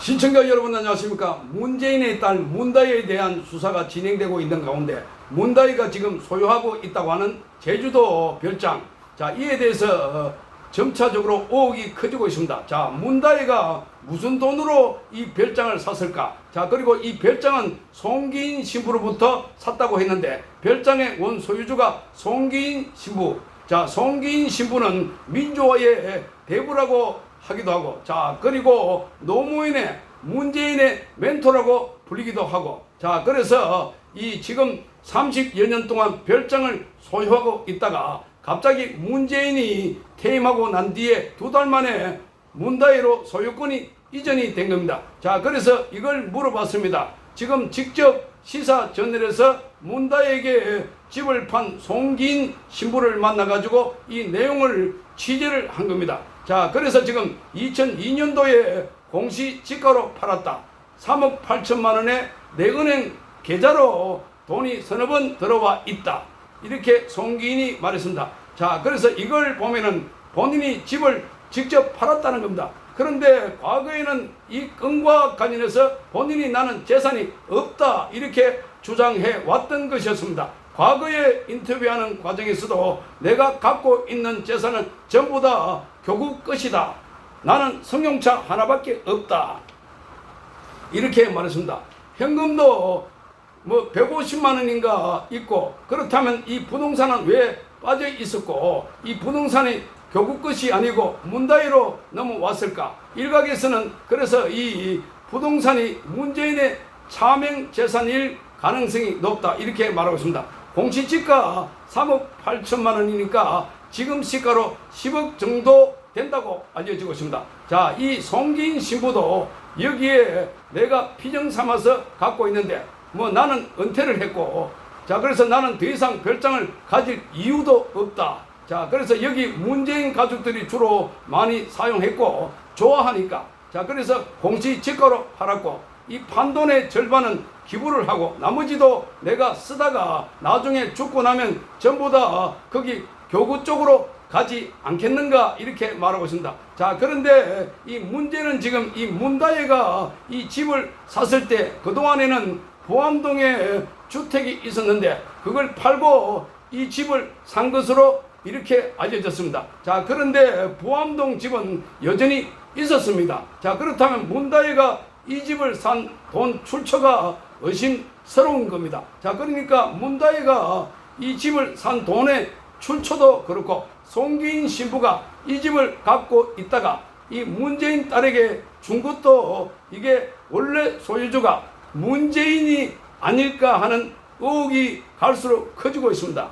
시청자 여러분 안녕하십니까? 문재인의 딸 문다희에 대한 수사가 진행되고 있는 가운데 문다희가 지금 소유하고 있다고 하는 제주도 별장. 자 이에 대해서 어, 점차적으로 의혹이 커지고 있습니다. 자 문다희가 무슨 돈으로 이 별장을 샀을까? 자 그리고 이 별장은 송기인 신부로부터 샀다고 했는데 별장의 원 소유주가 송기인 신부. 자 송기인 신부는 민주화의 대부라고 하기도 하고 자 그리고 노무현의 문재인의 멘토라고 불리기도 하고 자 그래서 이 지금 30여 년 동안 별장을 소유하고 있다가 갑자기 문재인이 퇴임하고 난 뒤에 두 달 만에 문다희로 소유권이 이전이 된 겁니다. 자 그래서 이걸 물어봤습니다. 지금 직접 시사 전널에서 문다희에게 집을 판 송기인 신부를 만나가지고 이 내용을 취재를 한 겁니다. 자, 그래서 지금 2002년도에 공시 지가로 팔았다. 3억 8천만 원에 내 은행 계좌로 돈이 서너 번 들어와 있다. 이렇게 송기인이 말했습니다. 자, 그래서 이걸 보면은 본인이 집을 직접 팔았다는 겁니다. 그런데 과거에는 이 건과 관련해서 본인이 나는 재산이 없다. 이렇게 주장해 왔던 것이었습니다. 과거에 인터뷰하는 과정에서도 내가 갖고 있는 재산은 전부 다 교국 것이다. 나는 승용차 하나밖에 없다. 이렇게 말했습니다. 현금도 뭐 150만 원인가 있고 그렇다면 이 부동산은 왜 빠져 있었고 이 부동산이 교국 것이 아니고 문다이로 넘어왔을까? 일각에서는 그래서 이 부동산이 문재인의 차명 재산일 가능성이 높다 이렇게 말하고 있습니다. 공시지가 3억 8천만 원이니까 지금 시가로 10억 정도 된다고 알려지고 있습니다. 자, 이 송기인 신부도 여기에 내가 피정 삼아서 갖고 있는데 뭐 나는 은퇴를 했고 자, 그래서 나는 더 이상 별장을 가질 이유도 없다. 자, 그래서 여기 문재인 가족들이 주로 많이 사용했고 좋아하니까 자, 그래서 공시 지가로 팔았고 이 판돈의 절반은 기부를 하고 나머지도 내가 쓰다가 나중에 죽고 나면 전부 다 거기 교구 쪽으로 가지 않겠는가 이렇게 말하고 있습니다. 자 그런데 이 문제는 지금 이 문다혜가 이 집을 샀을 때 그동안에는 보암동에 주택이 있었는데 그걸 팔고 이 집을 산 것으로 이렇게 알려졌습니다. 자 그런데 보암동 집은 여전히 있었습니다. 자 그렇다면 문다혜가 이 집을 산 돈 출처가 의심스러운 겁니다. 자, 그러니까 문다희가 이 집을 산 돈의 출처도 그렇고 송기인 신부가 이 집을 갖고 있다가 이 문재인 딸에게 준 것도 이게 원래 소유주가 문재인이 아닐까 하는 의혹이 갈수록 커지고 있습니다.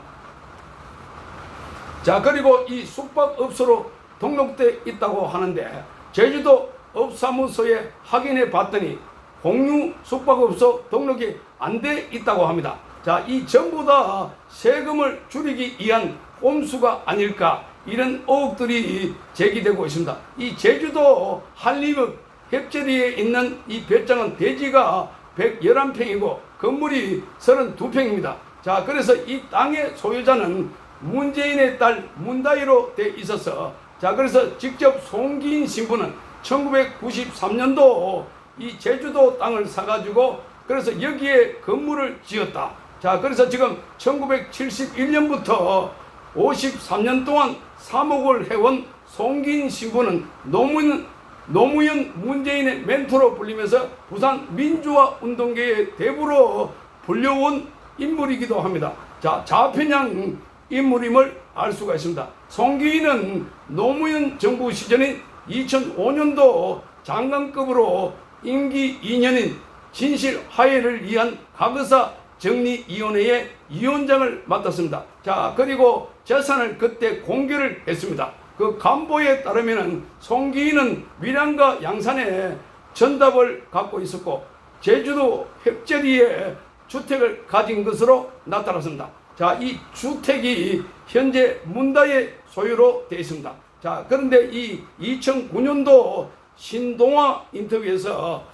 자, 그리고 이 숙박업소로 등록돼 있다고 하는데 제주도 업사무소에 확인해 봤더니 공유 숙박업소 등록이 안 돼 있다고 합니다. 자, 이 전부 다 세금을 줄이기 위한 꼼수가 아닐까 이런 의혹들이 제기되고 있습니다. 이 제주도 한림읍 협재리에 있는 이 별장은 대지가 111평이고 건물이 32평입니다. 자, 그래서 이 땅의 소유자는 문재인의 딸 문다희로 돼 있어서 자, 그래서 직접 송기인 신부는 1993년도 이 제주도 땅을 사가지고 그래서 여기에 건물을 지었다. 자, 그래서 지금 1971년부터 53년 동안 사목을 해온 송긴 신부는 노무현, 노무현 문재인의 멘토로 불리면서 부산 민주화 운동계의 대부로 불려온 인물이기도 합니다. 자, 좌편향 인물임을 알 수가 있습니다. 송기인은 노무현 정부 시절인 2005년도 장관급으로 임기 2년인 진실 화해를 위한 과거사 정리위원회의 위원장을 맡았습니다. 자, 그리고 재산을 그때 공개를 했습니다. 그 간보에 따르면은 송기인은 밀양과 양산에 전답을 갖고 있었고 제주도 획재리에 주택을 가진 것으로 나타났습니다. 자, 이 주택이 현재 문다의 소유로 되어 있습니다. 자, 그런데 이 2009년도 신동아 인터뷰에서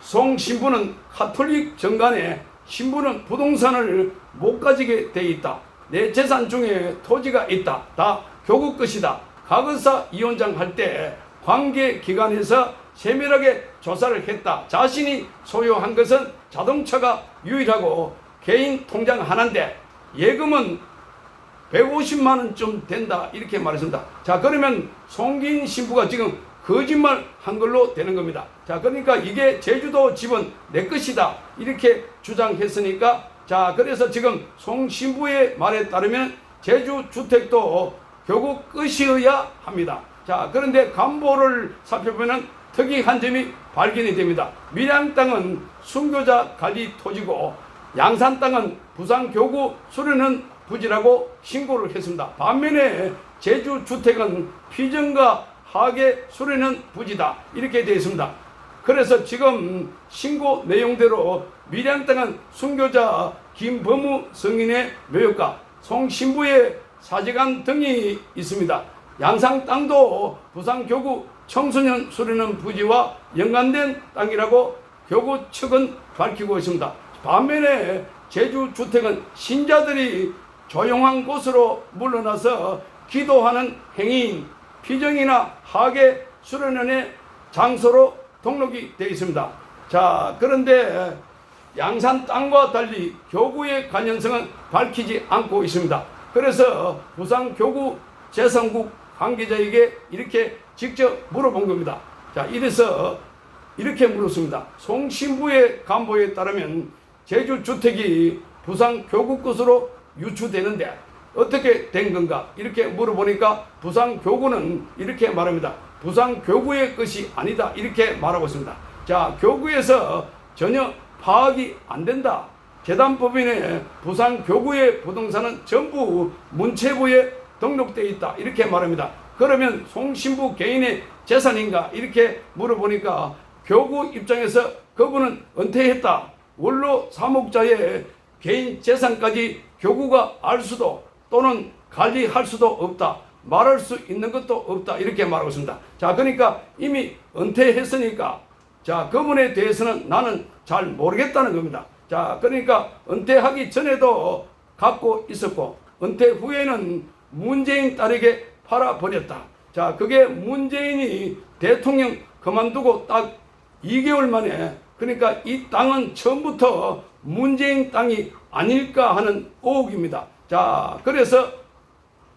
송 신부는 카톨릭 정관에 신부는 부동산을 못 가지게 돼 있다. 내 재산 중에 토지가 있다. 다 교국 것이다. 가거사 위원장 할 때 관계 기관에서 세밀하게 조사를 했다. 자신이 소유한 것은 자동차가 유일하고 개인 통장 하나인데 예금은 150만 원쯤 된다 이렇게 말했습니다. 자 그러면 송긴 신부가 지금 거짓말 한 걸로 되는 겁니다. 자 그러니까 이게 제주도 집은 내 것이다 이렇게 주장했으니까 자 그래서 지금 송 신부의 말에 따르면 제주 주택도 결국 끝이어야 합니다. 자 그런데 간보를 살펴보면 특이한 점이 발견이 됩니다. 밀양 땅은 순교자 관리 토지고 양산 땅은 부산 교구 수련은 부지라고 신고를 했습니다. 반면에 제주 주택은 피정과 하계 수련은 부지다 이렇게 되어 있습니다. 그래서 지금 신고 내용대로 밀양 땅은 순교자 김범우 성인의 묘역과 송 신부의 사제관 등이 있습니다. 양상 땅도 부산 교구 청소년 수련원 부지와 연관된 땅이라고 교구 측은 밝히고 있습니다. 반면에 제주 주택은 신자들이 조용한 곳으로 물러나서 기도하는 행위인 피정이나 하계 수련원의 장소로 등록이 되어 있습니다. 자, 그런데 양산 땅과 달리 교구의 관련성은 밝히지 않고 있습니다. 그래서 부산 교구 재산국 관계자에게 이렇게 직접 물어본 겁니다. 자, 이래서 이렇게 물었습니다. 송 신부의 간보에 따르면 제주 주택이 부산 교구 것으로 유추되는데 어떻게 된 건가? 이렇게 물어보니까 부산 교구는 이렇게 말합니다. 부산 교구의 것이 아니다. 이렇게 말하고 있습니다. 자, 교구에서 전혀 파악이 안 된다. 재단법인의 부산 교구의 부동산은 전부 문체부에 등록되어 있다. 이렇게 말합니다. 그러면 송 신부 개인의 재산인가? 이렇게 물어보니까 교구 입장에서 그분은 은퇴했다. 원로 사목자의 개인 재산까지 교구가 알 수도 또는 관리할 수도 없다. 말할 수 있는 것도 없다. 이렇게 말하고 있습니다. 자, 그러니까 이미 은퇴했으니까 자, 그분에 대해서는 나는 잘 모르겠다는 겁니다. 자, 그러니까 은퇴하기 전에도 갖고 있었고 은퇴 후에는 문재인 딸에게 팔아버렸다. 자, 그게 문재인이 대통령 그만두고 딱 2개월 만에 그러니까 이 땅은 처음부터 문재인 땅이 아닐까 하는 의혹입니다. 자, 그래서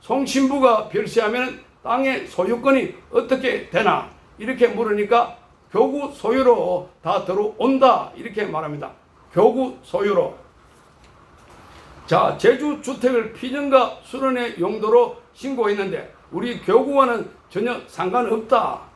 송신부가 별세하면 땅의 소유권이 어떻게 되나 이렇게 물으니까 교구 소유로 다 들어온다 이렇게 말합니다. 교구 소유로. 자, 제주 주택을 피정과 수련의 용도로 신고했는데 우리 교구와는 전혀 상관없다.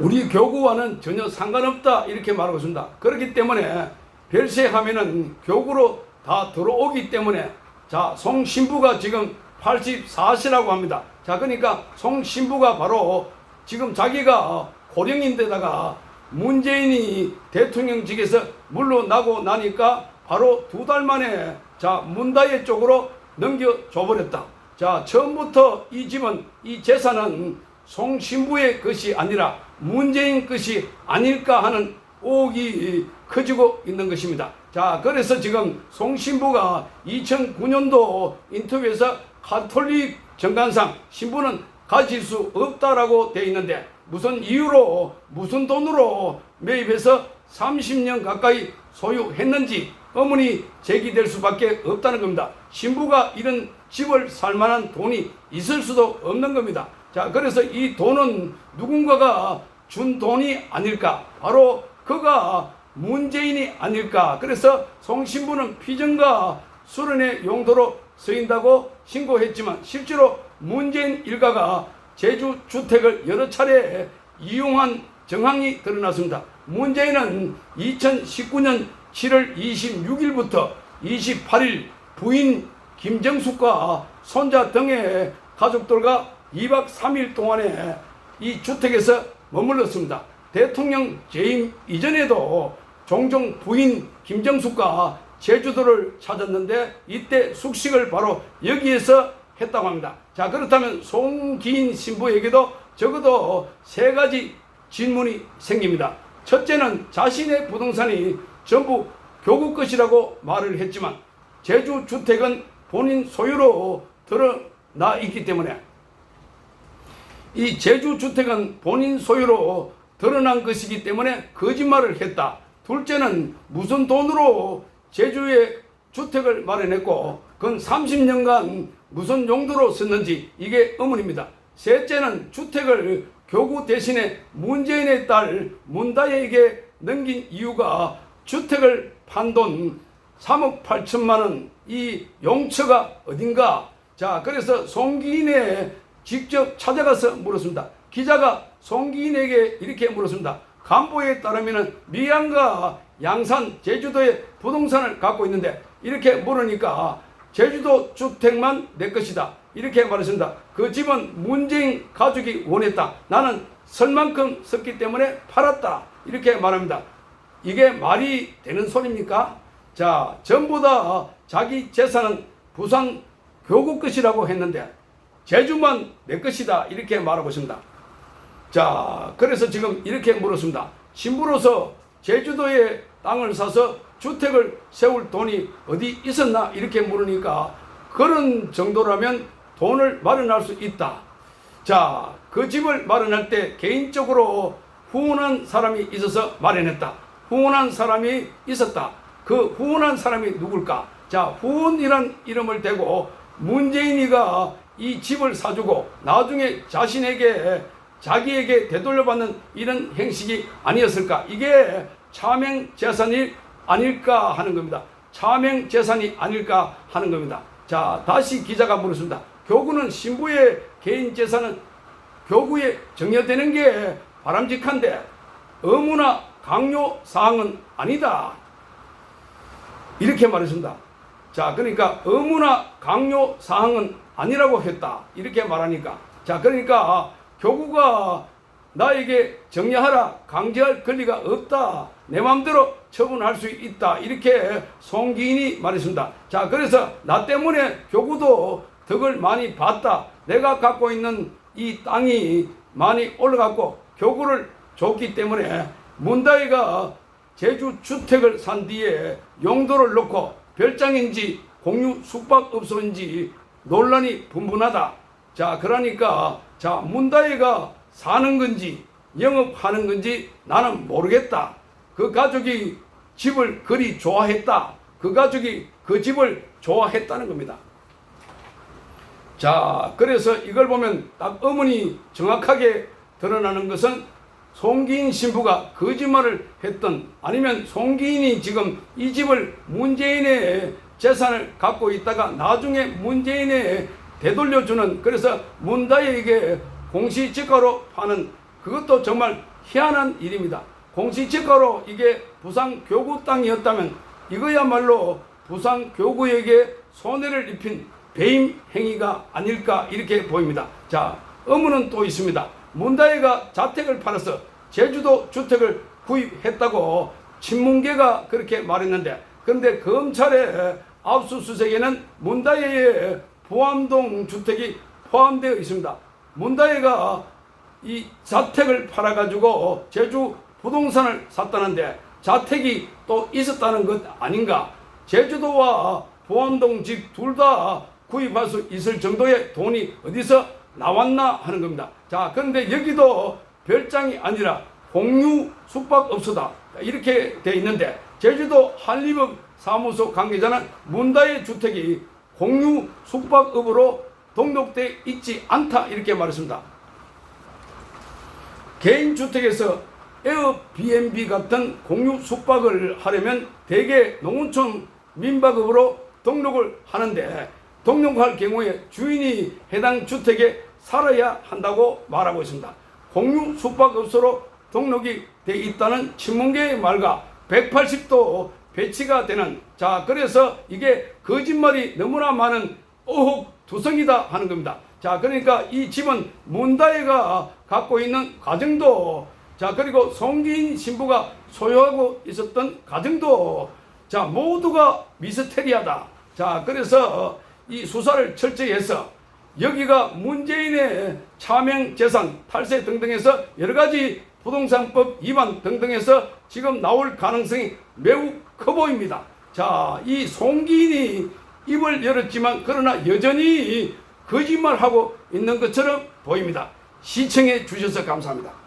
우리 교구와는 전혀 상관없다 이렇게 말하고 있습니다. 그렇기 때문에 별세하면은 교구로 다 들어오기 때문에 자 송신부가 지금 84세라고 합니다. 자 그러니까 송신부가 바로 지금 자기가 고령인데다가 문재인이 대통령직에서 물러나고 나니까 바로 두 달 만에 자 문다예 쪽으로 넘겨줘 버렸다. 자 처음부터 이 집은 이 재산은 송신부의 것이 아니라 문재인 것이 아닐까 하는 의혹이 커지고 있는 것입니다. 자, 그래서 지금 송신부가 2009년도 인터뷰에서 카톨릭 정관상 신부는 가질 수 없다라고 되어 있는데 무슨 이유로 무슨 돈으로 매입해서 30년 가까이 소유했는지 어머니 제기될 수밖에 없다는 겁니다. 신부가 이런 집을 살 만한 돈이 있을 수도 없는 겁니다. 자, 그래서 이 돈은 누군가가 준 돈이 아닐까? 바로 그가 문재인이 아닐까? 그래서 송신부는 피정과 수련의 용도로 쓰인다고 신고했지만 실제로 문재인 일가가 제주 주택을 여러 차례 이용한 정황이 드러났습니다. 문재인은 2019년 7월 26일부터 28일 부인 김정숙과 손자 등의 가족들과 2박 3일 동안에 이 주택에서 머물렀습니다. 대통령 재임 이전에도 종종 부인 김정숙과 제주도를 찾았는데 이때 숙식을 바로 여기에서 했다고 합니다. 자 그렇다면 송기인 신부에게도 적어도 세 가지 질문이 생깁니다. 첫째는 자신의 부동산이 전부 교구 것이라고 말을 했지만 제주 주택은 본인 소유로 드러나 있기 때문에 이 제주 주택은 본인 소유로 드러난 것이기 때문에 거짓말을 했다. 둘째는 무슨 돈으로 제주에 주택을 마련했고 그건 30년간 무슨 용도로 썼는지 이게 의문입니다. 셋째는 주택을 교구 대신에 문재인의 딸 문다혜에게 넘긴 이유가 주택을 판 돈 3억 8천만 원 이 용처가 어딘가 자 그래서 송기인에 직접 찾아가서 물었습니다. 기자가 송기인에게 이렇게 물었습니다. 간보에 따르면 미양과 양산 제주도에 부동산을 갖고 있는데 이렇게 물으니까 제주도 주택만 내 것이다. 이렇게 말했습니다. 그 집은 문재인 가족이 원했다. 나는 설 만큼 썼기 때문에 팔았다. 이렇게 말합니다. 이게 말이 되는 소리입니까? 자, 전부 다 자기 재산은 부산 교구 것이라고 했는데 제주만 내 것이다. 이렇게 말하고 있습니다. 자, 그래서 지금 이렇게 물었습니다. 신부로서 제주도에 땅을 사서 주택을 세울 돈이 어디 있었나? 이렇게 물으니까 그런 정도라면 돈을 마련할 수 있다. 자, 그 집을 마련할 때 개인적으로 후원한 사람이 있어서 마련했다. 후원한 사람이 있었다. 그 후원한 사람이 누굴까? 자, 후원이란 이름을 대고 문재인이가 이 집을 사주고 나중에 자신에게 자기에게 되돌려받는 이런 행식이 아니었을까? 이게 차명 재산이 아닐까 하는 겁니다. 차명 재산이 아닐까 하는 겁니다. 자, 다시 기자가 물었습니다. 교구는 신부의 개인 재산은 교구에 정려되는 게 바람직한데 의무나 강요 사항은 아니다. 이렇게 말했습니다. 자, 그러니까 의무나 강요 사항은 아니라고 했다. 이렇게 말하니까. 자, 그러니까 교구가 나에게 정리하라 강제할 권리가 없다. 내 마음대로 처분할 수 있다. 이렇게 송기인이 말했습니다. 자, 그래서 나 때문에 교구도 덕을 많이 봤다. 내가 갖고 있는 이 땅이 많이 올라갔고 교구를 줬기 때문에 문다이가 제주 주택을 산 뒤에 용도를 놓고 별장인지 공유 숙박업소인지 논란이 분분하다. 자, 그러니까 자, 문다이가 사는 건지 영업하는 건지 나는 모르겠다. 그 가족이 집을 그리 좋아했다. 그 가족이 그 집을 좋아했다는 겁니다. 자, 그래서 이걸 보면 딱 어머니 정확하게 드러나는 것은 송기인 신부가 거짓말을 했던 아니면 송기인이 지금 이 집을 문재인의 재산을 갖고 있다가 나중에 문재인에 되돌려주는 그래서 문다에게 공시지가로 파는 그것도 정말 희한한 일입니다. 공시지가로 이게 부산 교구 땅이었다면 이거야말로 부산 교구에게 손해를 입힌 배임 행위가 아닐까 이렇게 보입니다. 자, 의문은 또 있습니다. 문다혜가 자택을 팔아서 제주도 주택을 구입했다고 친문계가 그렇게 말했는데 그런데 검찰의 압수수색에는 문다혜의 보암동 주택이 포함되어 있습니다. 문다혜가 이 자택을 팔아가지고 제주 부동산을 샀다는데 자택이 또 있었다는 것 아닌가? 제주도와 보암동 집 둘 다 구입할 수 있을 정도의 돈이 어디서 나왔나 하는 겁니다. 자, 그런데 여기도 별장이 아니라 공유 숙박업소다. 이렇게 돼 있는데 제주도 한림업 사무소 관계자는 문다의 주택이 공유 숙박업으로 등록돼 있지 않다 이렇게 말했습니다. 개인 주택에서 에어비앤비 같은 공유 숙박을 하려면 대개 농어촌 민박업으로 등록을 하는데 등록할 경우에 주인이 해당 주택에 살아야 한다고 말하고 있습니다. 공유 숙박업소로 등록이 돼 있다는 친문계의 말과 180도 배치가 되는 자 그래서 이게 거짓말이 너무나 많은 오혹 두성이다 하는 겁니다. 자 그러니까 이 집은 문다혜가 갖고 있는 가정도 자 그리고 송기인 신부가 소유하고 있었던 가정도 자 모두가 미스테리하다. 자 그래서 이 수사를 철저히 해서 여기가 문재인의 차명 재산 탈세 등등해서 여러 가지 부동산법 위반 등등해서 지금 나올 가능성이 매우 커 보입니다. 자, 이 송기인이 입을 열었지만 그러나 여전히 거짓말하고 있는 것처럼 보입니다. 시청해 주셔서 감사합니다.